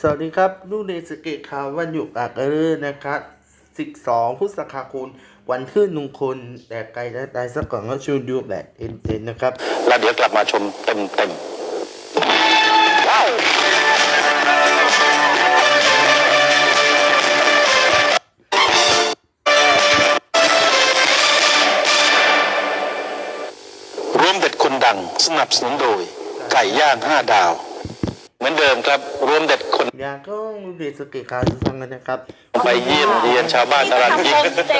สวัสดีครับลูกเดสเกตข่าววันหยุดอากเรอนะครับ12พฤษภาคมวันขึ้นนุงคนแต่ไกลและตายสักก่อนก็ชูดูแบบเอ็นๆนะครับ แล้วเดี๋ยวกลับมาชมเต็มเต็มรวมเด็ดคนดังสนับสนุนโดย ไก่ย่างห้าดาว เหมือนเดิมครับ รวมเด็ดคนอยากก็ลูกเดสเกตข่าวให้ฟังกันนะครับ ไปเยี่ยมเยียนชาวบ้านตลาดยิก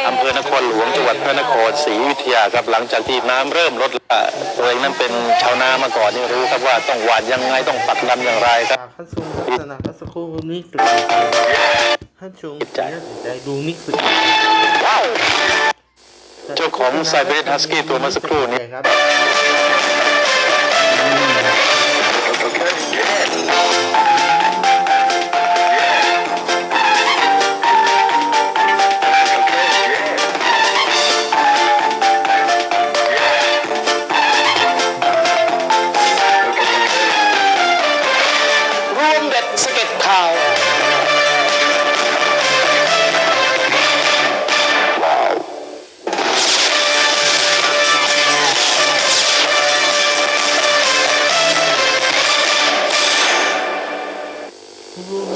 อำเภอนครหลวงจังหวัดพระนครศรีอยุธยาครับ หลังจากที่น้ำเริ่มลดละตัวเองนั้นเป็นชาวนามาก่อนนี่รู้ครับว่าต้องหวานยังไงต้องปักดำอย่างไรครับขั้นสูงลักษณะขั้นสักครู่นิสุดขั้นสูงใจใจดูนิสุดเจ้าของ Siberian Husky ตัวเมื่อสักครู่นี้ มเด็ดสะเก็ดข่าวว้าว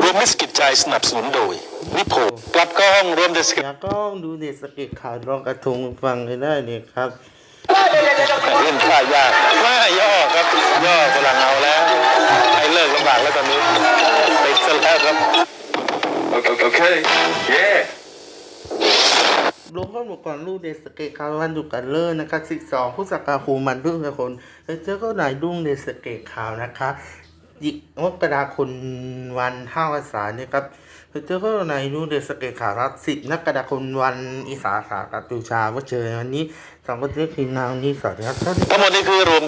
รวมมิตรสกิจใจสนับสนุนโดยนิโพกลับเข้าห้องรวมเด็ดสะเก็ดอยากก็ดูเดสเกตข่าวรองกระทงฟังให้ได้เนี่ยครับ เล่นท่ายากมาย่อครับ ย่อฝรั่งเอาแล้ว ให้เลิกลำบากแล้วตอนนี้ติดซะแล้วครับ Okay. Yeah. รวมข้อมูลก่อนลูกเดสเกตข่าววันหยุดกันเลยนะครับ12พฤษภาคมมันเพิ่งเป็นคนเจอก็นายดุ้งเดสเกตข่าวนะคะยิมกราคมวันห้าภาษาเนี่ยครับเจอก็นายดุ้งเดสเกตข่าวรับสิบนักกระดาคมวันอีสาขากัตูชาว่าเจอวันนี้สองประเทศคือนางนี้สวัสดีครับทั้งหมดนี้คือรวม